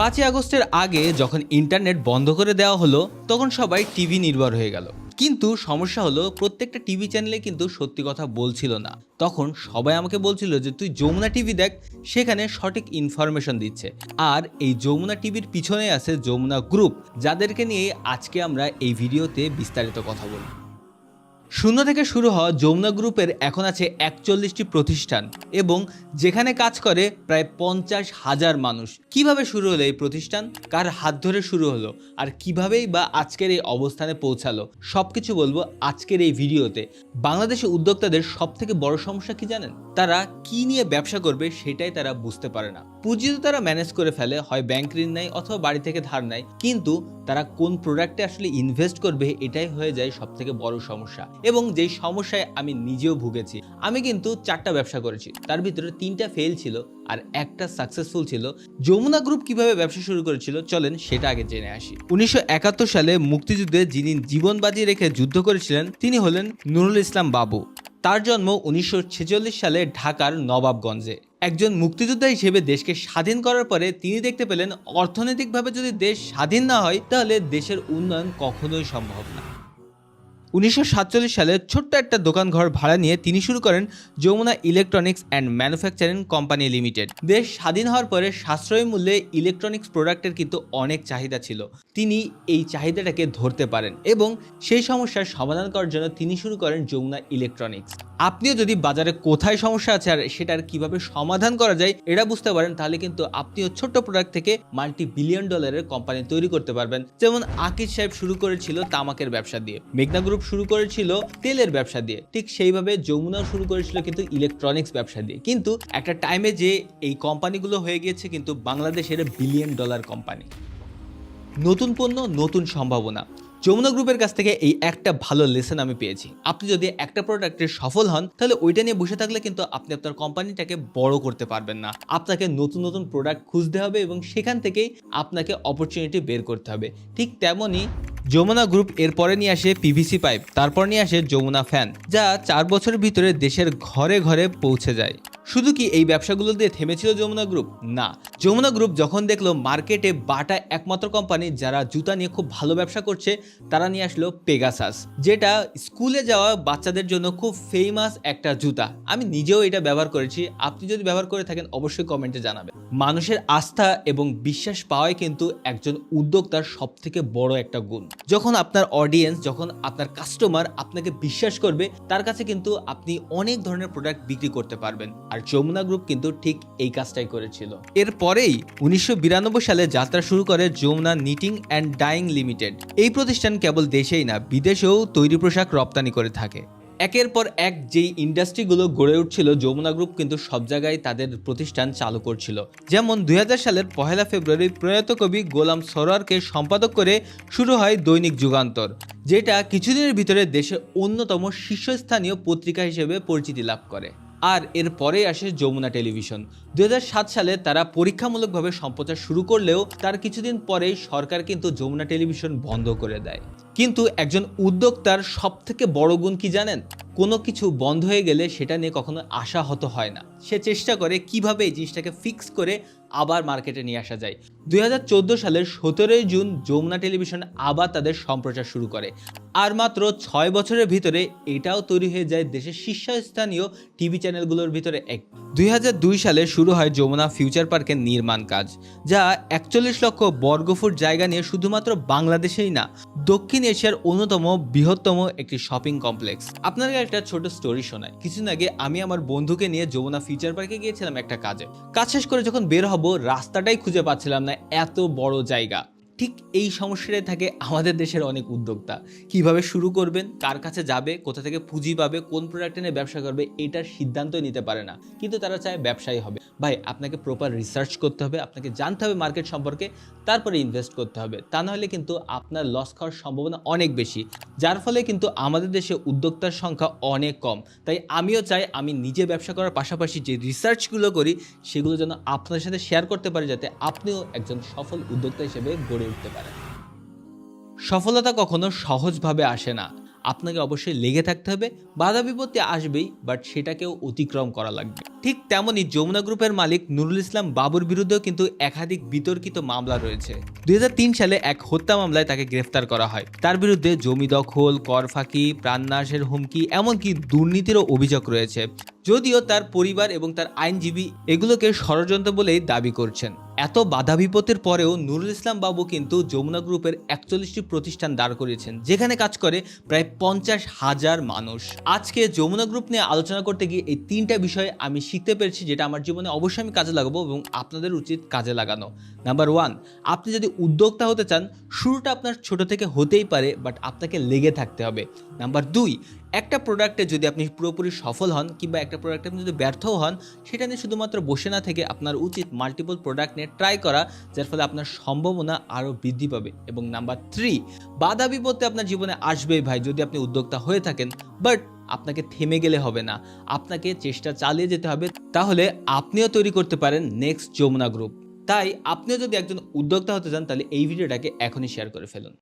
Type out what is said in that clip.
পাঁচই আগস্টের আগে যখন ইন্টারনেট বন্ধ করে দেওয়া হলো, তখন সবাই টিভি নির্ভর হয়ে গেল। কিন্তু সমস্যা হলো, প্রত্যেকটা টিভি চ্যানেলে কিন্তু সত্যি কথা বলছিল না। তখন সবাই আমাকে বলছিল যে, তুই যমুনা টিভি দেখ, সেখানে সঠিক ইনফরমেশন দিচ্ছে। আর এই যমুনা টিভির পিছনে আছে যমুনা গ্রুপ যাদেরকে নিয়ে আজকে আমরা এই ভিডিওতে বিস্তারিত কথা বলব। শূন্য থেকে শুরু হওয়া যমুনা গ্রুপের এখন আছে একচল্লিশটি প্রতিষ্ঠান এবং যেখানে কাজ করে প্রায় পঞ্চাশ হাজার মানুষ। কীভাবে শুরু হলো এই প্রতিষ্ঠান? কার হাত ধরে শুরু হলো? আর কিভাবেই বা আজকের এই অবস্থানে পৌঁছালো? সব কিছু বলব আজকের এই ভিডিওতে। বাংলাদেশে উদ্যোক্তাদের সব থেকে বড় সমস্যা কি জানেন? তারা কি নিয়ে ব্যবসা করবে সেটাই তারা বুঝতে পারে না। পুঁজি তো তারা ম্যানেজ করে ফেলে, হয় ব্যাংক ঋণ নেয় অথবা বাড়ি থেকে ধার নেয়। কিন্তু তারা কোন প্রোডাক্টে আসলে ইনভেস্ট করবে, এটাই হয়ে যায় সব থেকে বড় সমস্যা। এবং যেই সমস্যায় আমি নিজেও ভুগেছি, আমি কিন্তু চারটা ব্যবসা করেছি। তার ভিতরে তিনটা ফেল ছিল আর একটা সাকসেসফুল ছিল। যমুনা গ্রুপ কীভাবে ব্যবসা শুরু করেছিল, চলেন সেটা আগে জেনে আসি। উনিশশো একাত্তর সালে মুক্তিযুদ্ধে যিনি জীবন বাজি রেখে যুদ্ধ করেছিলেন, তিনি হলেন নুরুল ইসলাম বাবু। তার জন্ম উনিশশো ছেচল্লিশ সালে ঢাকার নবাবগঞ্জে। একজন মুক্তিযোদ্ধা হিসেবে দেশকে স্বাধীন করার পরে তিনি দেখতে পেলেন, অর্থনৈতিকভাবে যদি দেশ স্বাধীন না হয়, তাহলে দেশের উন্নয়ন কখনোই সম্ভব না। উনিশশো সাতচল্লিশ সালে ছোট্ট একটা দোকান ঘর ভাড়া নিয়ে তিনি শুরু করেন Jamuna electronics and manufacturing company limited. দেশ স্বাধীন হওয়ার পরে সাশ্রয়ী মূল্যে ইলেকট্রনিক্স প্রোডাক্টের কিন্তু অনেক চাহিদা ছিল। তিনি এই চাহিদাটাকে ধরতে পারেন এবং সেই সমস্যার সমাধান করার জন্য তিনি শুরু করেন যমুনা ইলেকট্রনিক্স। আপনিও যদি বাজারে কোথায় সমস্যা আছে আর সেটার কীভাবে সমাধান করা যায় এটা বুঝতে পারেন, তাহলে কিন্তু আপনিও ছোট্ট প্রোডাক্ট থেকে মাল্টি বিলিয়ন ডলারের কোম্পানি তৈরি করতে পারবেন। যেমন আকিজ সাহেব শুরু করেছিল তামাকের ব্যবসা দিয়ে, মেঘনা গ্রুপ শুরু করেছিল তেলের ব্যবসা দিয়ে, ঠিক সেইভাবে যমুনাও শুরু করেছিল কিন্তু ইলেকট্রনিক্স ব্যবসা দিয়ে। কিন্তু একটা টাইমে যে এই কোম্পানিগুলো হয়ে গিয়েছে কিন্তু বাংলাদেশের বিলিয়ন ডলার কোম্পানি নতুন পণ্য, নতুন সম্ভাবনা। যমুনা গ্রুপের কাছ থেকে এই একটা ভালো লেসন আমি পেয়েছি। আপনি যদি একটা প্রোডাক্টে সফল হন, তাহলে ওইটা নিয়ে বসে থাকলে কিন্তু আপনি আপনার কোম্পানিটাকে বড় করতে পারবেন না। আপনাকে নতুন নতুন প্রোডাক্ট খুঁজতে হবে এবং সেখান থেকেই আপনাকে অপরচুনিটি বের করতে হবে। ঠিক তেমনই যমুনা গ্রুপ এরপরে নিয়ে আসে পিভিসি পাইপ তারপর নিয়ে আসে যমুনা ফ্যান যা চার বছরের ভিতরে দেশের ঘরে ঘরে পৌঁছে যায়। শুধু কি এই ব্যবসাগুলো দিয়ে থেমেছিল যমুনা গ্রুপ? না। যমুনা গ্রুপ যখন দেখল মার্কেটে বাটা একমাত্র কোম্পানি যারা জুতা নিয়ে খুব ভালো ব্যবসা করছে, তারা নিয়ে আসলো পেগাসাস যেটা স্কুলে যাওয়া বাচ্চাদের জন্য খুব ফেমাস একটা জুতা। আমি নিজেও এটা ব্যবহার করেছি। আপনি যদি ব্যবহার করে থাকেন, অবশ্যই কমেন্টে জানাবেন। মানুষের আস্থা এবং বিশ্বাস পাওয়াই কিন্তু একজন উদ্যোক্তার সব থেকে বড় একটা গুণ। যখন আপনার অডিয়েন্স যখন আপনার কাস্টমার আপনাকে বিশ্বাস করবে, তার কাছে কিন্তু আপনি অনেক ধরনের প্রোডাক্ট বিক্রি করতে পারবেন। আর যমুনা গ্রুপ কিন্তু ঠিক এই কাজটাই করেছিল। এরপরেই উনিশশো বিরানব্বই সালে যাত্রা শুরু করে Jamuna knitting and dyeing limited এই প্রতিষ্ঠান কেবল দেশেই না, বিদেশেও তৈরি পোশাক রপ্তানি করে থাকে। একের পর এক যেই ইন্ডাস্ট্রিগুলো গড়ে উঠছিল, যমুনা গ্রুপ কিন্তু সব জায়গায় তাদের প্রতিষ্ঠান চালু করছিল। যেমন দুই হাজার সালের পহেলা ফেব্রুয়ারি প্রয়াত কবি গোলাম সরোয়ারকে সম্পাদক করে শুরু হয় দৈনিক যুগান্তর, যেটা কিছুদিনের ভিতরে দেশের অন্যতম শীর্ষস্থানীয় পত্রিকা হিসেবে পরিচিতি লাভ করে। আর এর পরে আসে যমুনা টেলিভিশন। দু হাজার সাত সালে তারা পরীক্ষামূলকভাবে সম্প্রচার শুরু করলেও তার কিছুদিন পরেই সরকার কিন্তু যমুনা টেলিভিশন বন্ধ করে দেয়। কিন্তু একজন উদ্যোক্তার সব থেকে বড় গুণ কি জানেন? কোনো কিছু বন্ধ হয়ে গেলে সেটা নিয়ে কখনো আশাহত হয় না। সে চেষ্টা করে কীভাবে এই জিনিসটাকে ফিক্স করে আবার মার্কেটে নিয়ে আসা যায়। দুই সালের সতেরোই জুন যমুনা টেলিভিশন আবার তাদের সম্প্রচার শুরু করে। আর মাত্র ছয় বছরের ভিতরে এটাও তৈরি হয়ে যায় দেশের শীর্ষস্থানীয় টিভি চ্যানেলগুলোর ভিতরে এক। দুই সালে শুরু হয় যমুনা ফিউচার পার্কের নির্মাণ কাজ, যা একচল্লিশ লক্ষ বর্গফুট জায়গা নিয়ে শুধুমাত্র বাংলাদেশেই না, দক্ষিণ এশিয়ার অন্যতম বৃহত্তম একটি শপিং কমপ্লেক্স। আপনাকে একটা ছোট স্টোরি শোনায় কিছুদিন আগে আমি আমার বন্ধুকে নিয়ে যমুনা ফিউচার পার্কে গিয়েছিলাম একটা কাজে। কাজ শেষ করে যখন বের হব রাস্তাটাই খুঁজে পাচ্ছিলাম না, এত বড় জায়গা। ঠিক এই সমস্যাটাই থাকে আমাদের দেশের অনেক উদ্যোক্তা। কীভাবে শুরু করবেন, কার কাছে যাবে, কোথা থেকে পুঁজি পাবে, কোন প্রোডাক্ট এনে ব্যবসা করবে, এটার সিদ্ধান্ত নিতে পারে না। কিন্তু তারা চায় ব্যবসায়ী হবে। ভাই, আপনাকে প্রপার রিসার্চ করতে হবে, আপনাকে জানতে হবে মার্কেট সম্পর্কে, তারপরে ইনভেস্ট করতে হবে। তা নাহলে কিন্তু আপনার লস খাওয়ার সম্ভাবনা অনেক বেশি, যার ফলে কিন্তু আমাদের দেশে উদ্যোক্তার সংখ্যা অনেক কম। তাই আমিও চাই আমি নিজে ব্যবসা করার পাশাপাশি যে রিসার্চগুলো করি, সেগুলো যেন আপনার সাথে শেয়ার করতে পারি, যাতে আপনিও একজন সফল উদ্যোক্তা হিসেবে গড়ে উঠতে পারেন। সফলতা কখনো সহজভাবে আসে না। আপনাকে অবশ্যই লেগে থাকতে হবে, বাধা বিপত্তি আসবেই বাট সেটাকেও অতিক্রম করা লাগবে। ঠিক তেমনই যমুনা গ্রুপের মালিক নুরুল ইসলাম বাবুর বিরুদ্ধেও কিন্তু একাধিক বিতর্কিত মামলা রয়েছে। দুই হাজার তিন সালে এক হত্যা মামলায় তাকে গ্রেফতার করা হয়। তার বিরুদ্ধে জমি দখল, কর ফাঁকি, প্রাণনাশের হুমকি, এমনকি দুর্নীতিরও অভিযোগ রয়েছে। যদিও তার পরিবার এবং তার আইনজীবী এগুলোকে ষড়যন্ত্র বলেই দাবি করছেন। এত বাধা বিপত্তির পরেও নুরুল ইসলাম বাবু কিন্তু যমুনা গ্রুপের একচল্লিশটি প্রতিষ্ঠান দাঁড় করিয়েছেন, যেখানে কাজ করে প্রায় পঞ্চাশ হাজার মানুষ। আজকে যমুনা গ্রুপ নিয়ে আলোচনা করতে গিয়ে এই তিনটা বিষয়ে আমি শিখতে পেরেছি, যেটা আমার জীবনে অবশ্যই আমি কাজে লাগাবো এবং আপনাদের উচিত কাজে লাগানো। নাম্বার ওয়ান আপনি যদি উদ্যোক্তা হতে চান, শুরুটা আপনার ছোট থেকে হতেই পারে বাট আপনাকে লেগে থাকতে হবে। নাম্বার দুই একটা প্রোডাক্টে যদি আপনি পুরোপুরি সফল হন কিংবা একটা প্রোডাক্টে আপনি যদি ব্যর্থও হন, সেটা নিয়ে শুধুমাত্র বসে না থেকে আপনার উচিত মাল্টিপল প্রোডাক্ট নিয়ে ট্রাই করা, যার ফলে আপনার সম্ভাবনা আরও বৃদ্ধি পাবে। এবং নাম্বার থ্রি বাধা বিপত্তি আপনার জীবনে আসবেই ভাই যদি আপনি উদ্যোক্তা হয়ে থাকেন বাট আপনাকে থেমে গেলে হবে না। আপনাকে চেষ্টা চালিয়ে যেতে হবে, তাহলে আপনিও তৈরি করতে পারেন নেক্সট যমুনা গ্রুপ তাই আপনিও যদি একজন উদ্যোক্তা হতে চান, তাহলে এই ভিডিওটাকে এখনই শেয়ার করে ফেলুন।